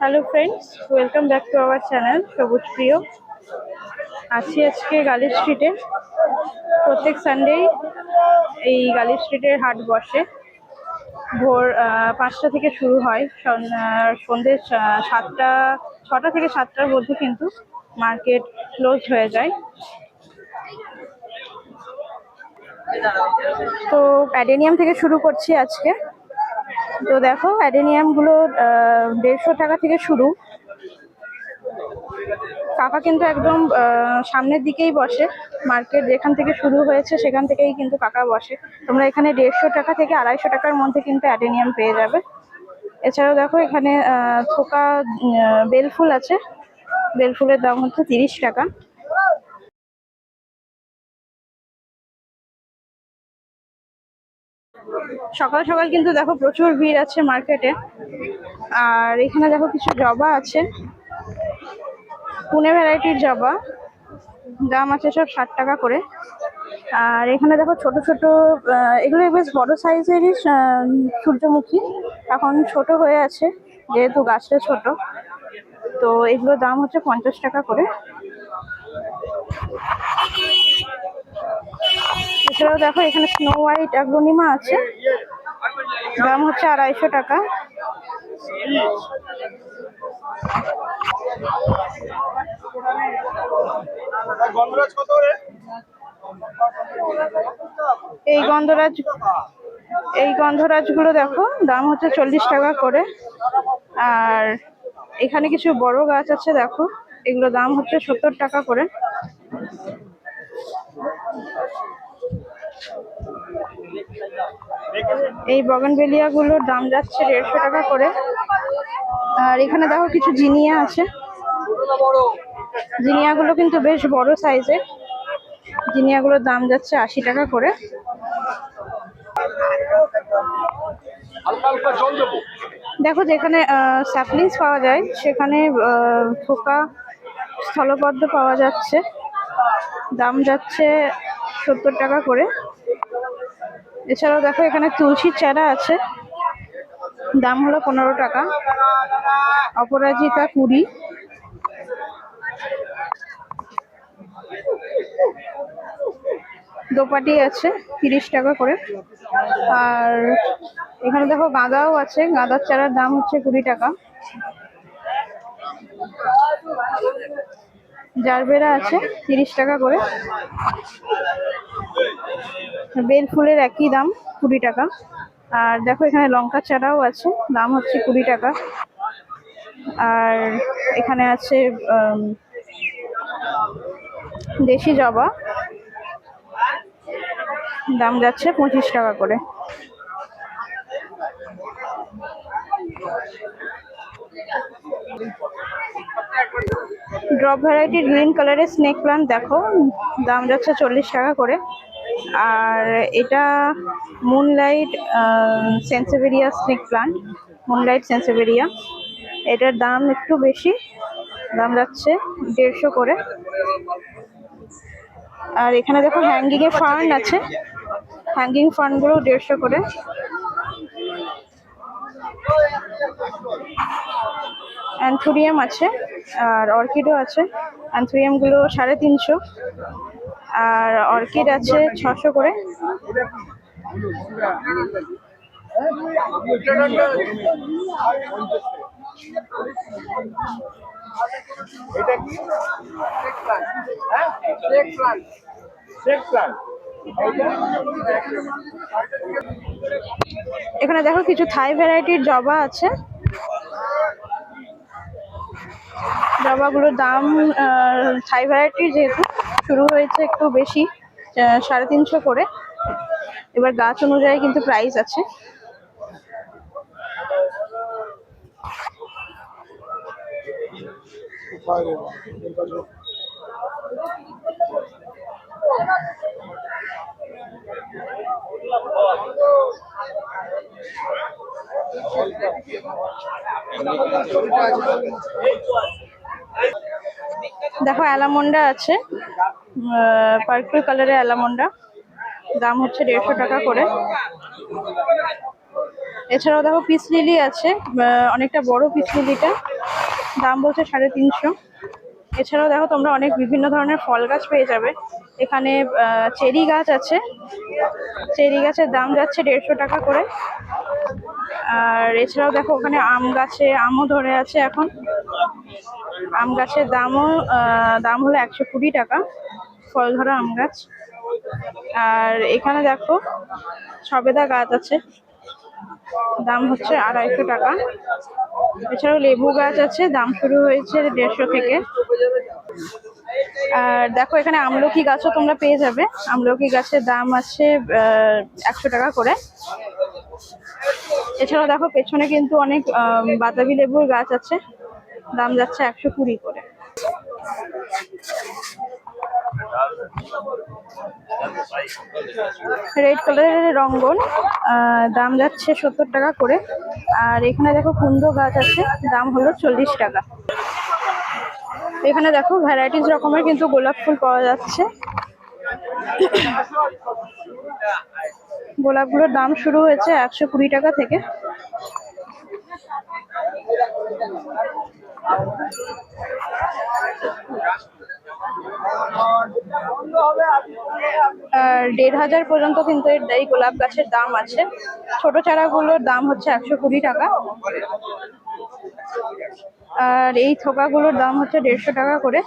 Hello friends welcome back to our channel সবুজ প্রিয় আছি আজকে গালি স্ট্রিটে প্রত্যেক সানডেই এই গালি স্ট্রিটের হাট বসে। ভোর পাঁচটা থেকে শুরু হয়। সন্ধ্যে সাতটা, ছটা থেকে সাতটার মধ্যে কিন্তু মার্কেট ক্লোজ হয়ে যায়। তো প্যাডেনিয়াম থেকে শুরু করছি আজকে। তো দেখো অ্যাডেনিয়ামগুলো দেড়শো টাকা থেকে শুরু। কাকা কিন্তু একদম সামনের দিকেই বসে। মার্কেট যেখান থেকে শুরু হয়েছে, সেখান থেকেই কিন্তু কাকা বসে। তোমরা এখানে দেড়শো টাকা থেকে আড়াইশো টাকার মধ্যে কিন্তু অ্যাডেনিয়াম পেয়ে যাবে। এছাড়াও দেখো, এখানে থোকা বেলফুল আছে। বেলফুলের দাম হচ্ছে তিরিশ টাকা। সকাল সকাল কিন্তু দেখো প্রচুর ভিড় আছে মার্কেটে। আর এখানে দেখো কিছু জবা আছে। পুনে ভ্যারাইটির জবা। দাম আছে সব ষাট টাকা করে। আর এখানে দেখো ছোট ছোট এগুলো বেশ বড় সাইজেরই সূর্যমুখী। এখন ছোট হয়ে আছে, যেহেতু গাছটা ছোট। তো এগুলোর দাম হচ্ছে পঞ্চাশ টাকা করে। এছাড়াও দেখো এখানে স্নো হোয়াইট অ্যাগ্লোনিমা আছে। দাম হচ্ছে আড়াইশো টাকা। এই গন্ধরাজ এই গন্ধরাজ গন্ধরাজগুলো দেখো, দাম হচ্ছে চল্লিশ টাকা করে। আর এখানে কিছু বড় গাছ আছে, দেখো এগুলো দাম হচ্ছে সত্তর টাকা করে। এই বগনবেলিয়া গুলোর দাম যাচ্ছে দেড়শো টাকা করে। আর এখানে দেখো কিছু জিনিয়া আছে। বড় জিনিয়াগুলো কিন্তু বেশ বড় সাইজের জিনিয়াগুলোর দাম যাচ্ছে আশি টাকা করে। দেখো যেখানে স্যাপলিংস পাওয়া যায়, সেখানে থোকা স্থলপদ্ম পাওয়া যাচ্ছে। দাম যাচ্ছে সত্তর টাকা করে। এছাড়াও দেখো এখানে তুলসীর চারা আছে। দাম হলো পনেরো টাকা। অপরাজিতা কুড়ি। দোপাটি আছে তিরিশ টাকা করে। আর এখানে দেখো গাঁদাও আছে। গাঁদার চারার দাম হচ্ছে কুড়ি টাকা। জারবেরা আছে তিরিশ টাকা করে। বেল ফুলের একই দাম, কুড়ি টাকা। আর দেখো এখানে লঙ্কা চারাও আছে, দাম হচ্ছে কুড়ি টাকা। আর এখানে আছে দেশি জবা। দাম যাচ্ছে পঁচিশ টাকা করে। ড্রপ ভ্যারাইটির গ্রিন কালারের স্নেক প্লান্ট দেখো, দাম যাচ্ছে চল্লিশ টাকা করে। আর এটা moonlight sansevieria snake plant moonlight sansevieria এটার দাম একটু বেশি, দাম যাচ্ছে দেড়শো করে। আর এখানে দেখো হ্যাঙ্গিং এ ফার্ন আছে। হ্যাঙ্গিং ফার্নগুলো দেড়শো করে। অ্যান্থোরিয়াম আছে, আর অর্কিডও আছে। অ্যান্থোরিয়ামগুলো সাড়ে তিনশো। আর অর্কিড আছে ছশো করে। এখানে দেখো কিছু থাই ভ্যারাইটির জবা আছে। জবাগুলোর দাম থাই ভ্যারাইটির যেহেতু শুরু হয়েছে একটু বেশি সাড়ে তিনশো করে। এবার গাছ অনুযায়ী কিন্তু প্রাইস আছে। দেখো, অ্যালামন্ডা আছে। পার্পল কালারের অ্যালামন্ডা দাম হচ্ছে দেড়শো টাকা করে। এছাড়াও দেখো পিস লিলি আছে। অনেকটা বড় পিস লিলিটা দাম বলছে সাড়ে তিনশো। এছাড়াও দেখো তোমরা অনেক বিভিন্ন ধরনের ফল গাছ পেয়ে যাবে। এখানে চেরি গাছ আছে। চেরি গাছের দাম যাচ্ছে দেড়শো টাকা করে। আর এছাড়াও দেখো ওখানে আম গাছে, আমও ধরে আছে এখন। আম গাছের দামও দাম হলো একশো কুড়ি টাকা। ফল ধরা আম গাছ। আর এখানে দেখো, সবেদা গাছ আছে। দাম হচ্ছে আড়াইশো টাকা। এছাড়াও লেবু গাছ আছে, দাম শুরু হয়েছে দেড়শো থেকে। আর দেখো, এখানে আমলকি গাছও তোমরা পেয়ে যাবে। আমলকি গাছের দাম আছে একশো টাকা করে। এছাড়াও দেখো, পেছনে কিন্তু অনেক বাতাবি লেবুর গাছ আছে। দাম যাচ্ছে একশো কুড়ি করে। রেড কালারের রঙ্গন দাম যাচ্ছে সত্তর টাকা করে। আর এখানে দেখো কুন্দ গাছ আছে, দাম হলো চল্লিশ টাকা। এখানে দেখো ভ্যারাইটিস রকমের কিন্তু গোলাপ ফুল পাওয়া যাচ্ছে। গোলাপগুলোর দাম শুরু হয়েছে একশো কুড়ি টাকা থেকে। দেড় হাজার পর্যন্ত কিন্তু এর এই গোলাপ গাছের দাম আছে। ছোট চারাগুলোর দাম হচ্ছে একশো কুড়ি টাকা। আর এই থোকাগুলোর দাম হচ্ছে দেড়শো টাকা করে।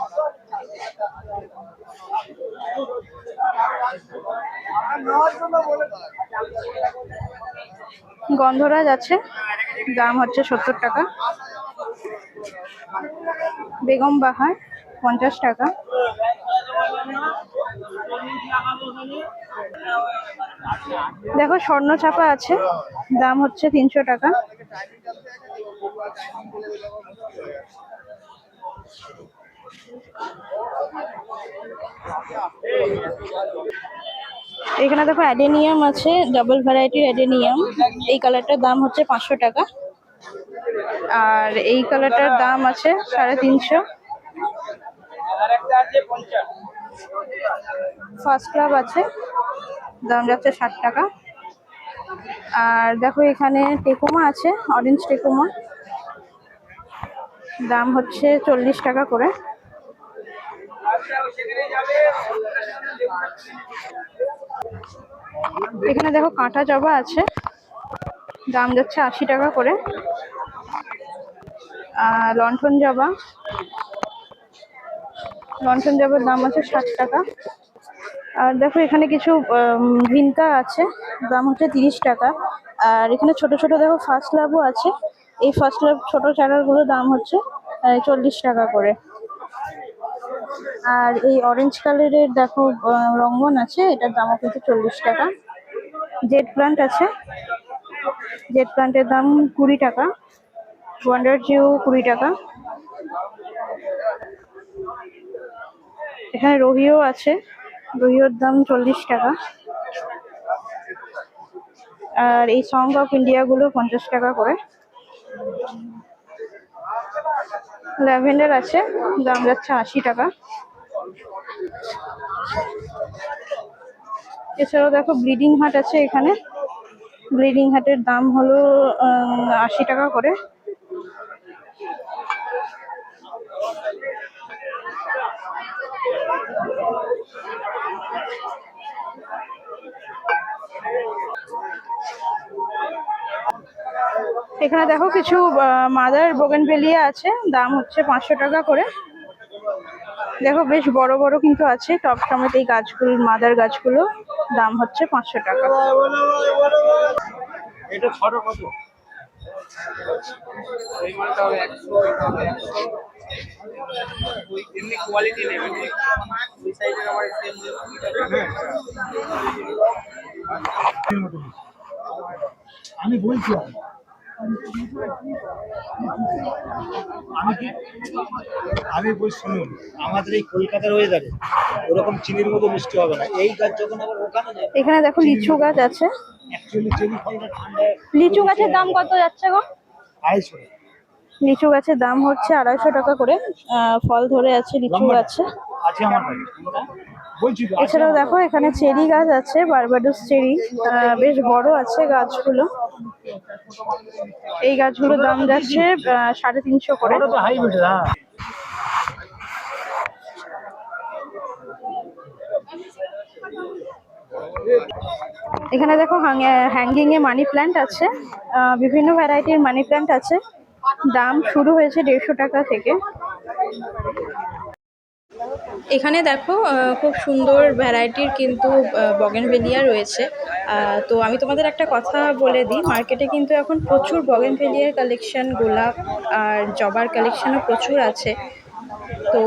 গন্ধরাজ আছে, দাম হচ্ছে সত্তর টাকা। বেগম বাহার, পঞ্চাশ টাকা। দেখো, স্বর্ণ চাপা আছে। দাম হচ্ছে তিনশো টাকা। এখানে দেখো, অ্যাডেনিয়াম আছে, ডাবল ভ্যারাইটির অ্যাডেনিয়াম। এই কালারটার দাম হচ্ছে পাঁচশো টাকা। আর এই কালারটার দাম আছে সাড়ে তিনশো। ফার্স্ট ক্লাব আছে। দাম যাচ্ছে ষাট টাকা। আর দেখো এখানে টেকোমা আছে অরেঞ্জ টেকোমা। দাম হচ্ছে চল্লিশ টাকা করে। এখানে দেখো কাঁটা জবা আছে, দাম যাচ্ছে আশি টাকা করে। আর লণ্ঠন জবা, লণ্ঠন জবার দাম আছে ষাট টাকা। আর দেখো এখানে কিছু ভিনকা আছে, দাম হচ্ছে তিরিশ টাকা। আর এখানে ছোট ছোট দেখো ফার্স্ট লাভও আছে। এই ফার্স্ট লাভ ছোট চারাগুলোর দাম হচ্ছে চল্লিশ টাকা করে। আর এই অরেঞ্জ কালারের দেখো রঙ্গন আছে, এটার দামও কিন্তু চল্লিশ টাকা। জেড প্লান্ট আছে। জেড প্লান্টের দাম কুড়ি টাকা। ওয়ান্ডার জিও কুড়ি টাকা। এখানে রহিও আছে। রহিওর দাম চল্লিশ টাকা। আর এই সং অফ ইন্ডিয়া গুলো পঞ্চাশ টাকা করে। ল্যাভেন্ডার আছে, দাম যাচ্ছে আশি টাকা। এছাড়াও দেখো ব্লিডিং হাট আছে এখানে। ব্লিডিং হার্টের দাম হলো আশি টাকা করে। এখানে দেখো কিছু মাদার বোগেনভেলিয়া আছে। দাম হচ্ছে পাঁচশো টাকা করে। দেখো বেশ বড় বড় কিন্তু আছে। টপ সমেত এই গাছগুলো মাদার গাছগুলো দাম হচ্ছে পাঁচশো টাকা। এটা কত? এমনি কোয়ালিটি নেবে ওই সাইজের আমার সেম আমি বলছি আমি কি? আমি বল শুনুন আমাদের এই কলকাতার ওয়েদারে ওরকম চিনির মতো মিষ্টি হবে না। এই গাছ যখন আবার ওখানে যায় এখানে দেখো লিচু গাছ আছে। অ্যাকচুয়ালি চিনি ফলটা ঠান্ডায় লিচু গাছের দাম কত যাচ্ছে গো? আড়াইশো লিচু গাছের দাম হচ্ছে আড়াইশো টাকা করে ফল ধরে আছে লিচু তো এছাড়াও দেখো এখানে চেরি গাছ আছে বারবাডোস চেরি বেশ বড় আছে গাছগুলো। এই গাছগুলোর দাম যাচ্ছে সাড়ে তিনশো করে। হ্যাঁ। এখানে দেখো হ্যাঙ্গিং এ মানি প্ল্যান্ট আছে বিভিন্ন ভ্যারাইটির মানি প্ল্যান্ট আছে। দাম শুরু হয়েছে দেড়শো টাকা থেকে। এখানে দেখো খুব সুন্দর ভ্যারাইটির কিন্তু বগেনভেলিয়া রয়েছে। তো আমি তোমাদের একটা কথা বলে দিই মার্কেটে কিন্তু এখন প্রচুর বগেনভেলিয়ার কালেকশন গোলাপ আর জবার কালেকশনও প্রচুর আছে। তো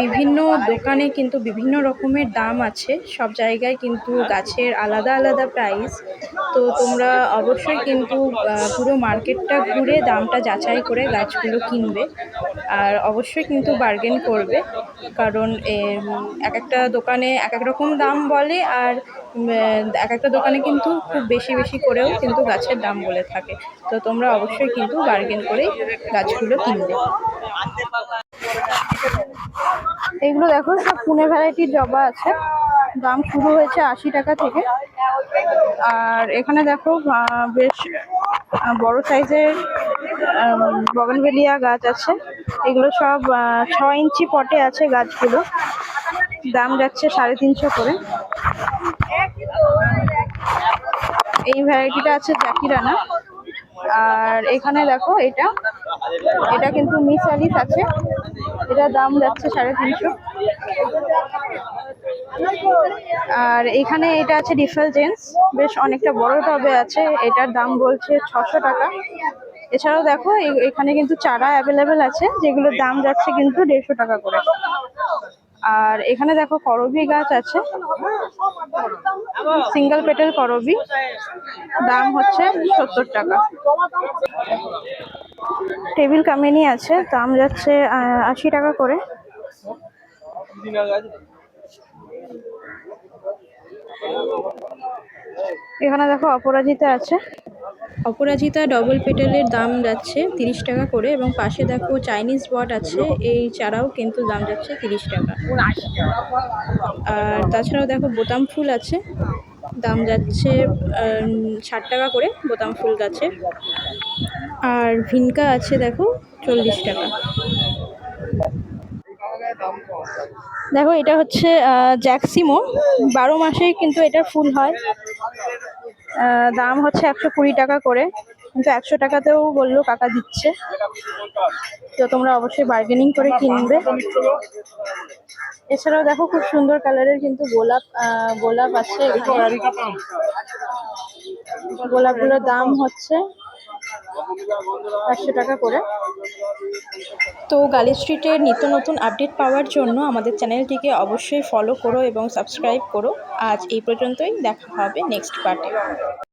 বিভিন্ন দোকানে কিন্তু বিভিন্ন রকমের দাম আছে। সব জায়গায় কিন্তু গাছের আলাদা আলাদা প্রাইস তো তোমরা অবশ্যই কিন্তু পুরো মার্কেটটা ঘুরে দামটা যাচাই করে গাছগুলো কিনবে। আর অবশ্যই কিন্তু বার্গেন করবে। কারণ এক একটা দোকানে এক এক রকম দাম বলে আর এক একটা দোকানে কিন্তু খুব বেশি বেশি করেও কিন্তু গাছের দাম বলে থাকে। তো তোমরা অবশ্যই কিন্তু বার্গেন করেই গাছগুলো কিনবে। এগুলো দেখো, সব পুনে ভ্যারাইটির জবা আছে। দাম শুরু হয়েছে আশি টাকা থেকে। আর এখানে দেখো বেশ বড় সাইজের বগনভেলিয়া গাছ আছে। এগুলো সব ছ ইঞ্চি পটে আছে গাছগুলো। দাম যাচ্ছে সাড়ে তিনশো করে। এই ভ্যারাইটিটা আছে জাকিরানা আর এখানে দেখো এটা। এটা কিন্তু মিস অ্যালিস আছে। এটা দাম যাচ্ছে সাড়ে তিনশো। আর এখানে এটা আছে ডিফালজেন্স বেশ অনেকটা বড় টবে আছে। এটার দাম বলছে ছশো টাকা। এছাড়াও দেখো এখানে কিন্তু চারা অ্যাভেলেবেল আছে, যেগুলোর দাম যাচ্ছে কিন্তু দেড়শো টাকা করে। আর এখানে দেখো করবি গাছ আছে। সিঙ্গেল পেটেল করবি। দাম হচ্ছে সত্তর টাকা। টেবিল কামিনি আছে, দাম যাচ্ছে আশি টাকা করে। এখানে দেখো অপরাজিতা আছে। অপরাজিতা ডবল পেটেলের দাম যাচ্ছে তিরিশ টাকা করে এবং পাশে দেখো চাইনিজ বট আছে, এই চারাও কিন্তু দাম যাচ্ছে তিরিশ টাকা। আর তাছাড়াও দেখো বোতাম ফুল আছে, দাম যাচ্ছে ষাট টাকা করে বোতাম ফুল গাছে। আর ভিনকা আছে দেখো চল্লিশ টাকা। দেখো এটা হচ্ছে জ্যাকসিমো বারো মাসেই কিন্তু এটার ফুল হয়। দাম হচ্ছে একশো কুড়ি টাকা করে। কিন্তু একশো টাকাতেও বলল কাকা দিচ্ছে। তো তোমরা অবশ্যই বার্গেনিং করে কিনবে। এছাড়াও দেখো খুব সুন্দর কালারের কিন্তু গোলাপ গোলাপ আছে। গোলাপগুলোর দাম হচ্ছে একশো টাকা করে। তো গালি স্ট্রিটের নিত্য নতুন আপডেট পাওয়ার জন্য আমাদের চ্যানেলটিকে অবশ্যই ফলো করো এবং সাবস্ক্রাইব করো। আজ এই পর্যন্তই, দেখা হবে নেক্সট পার্টে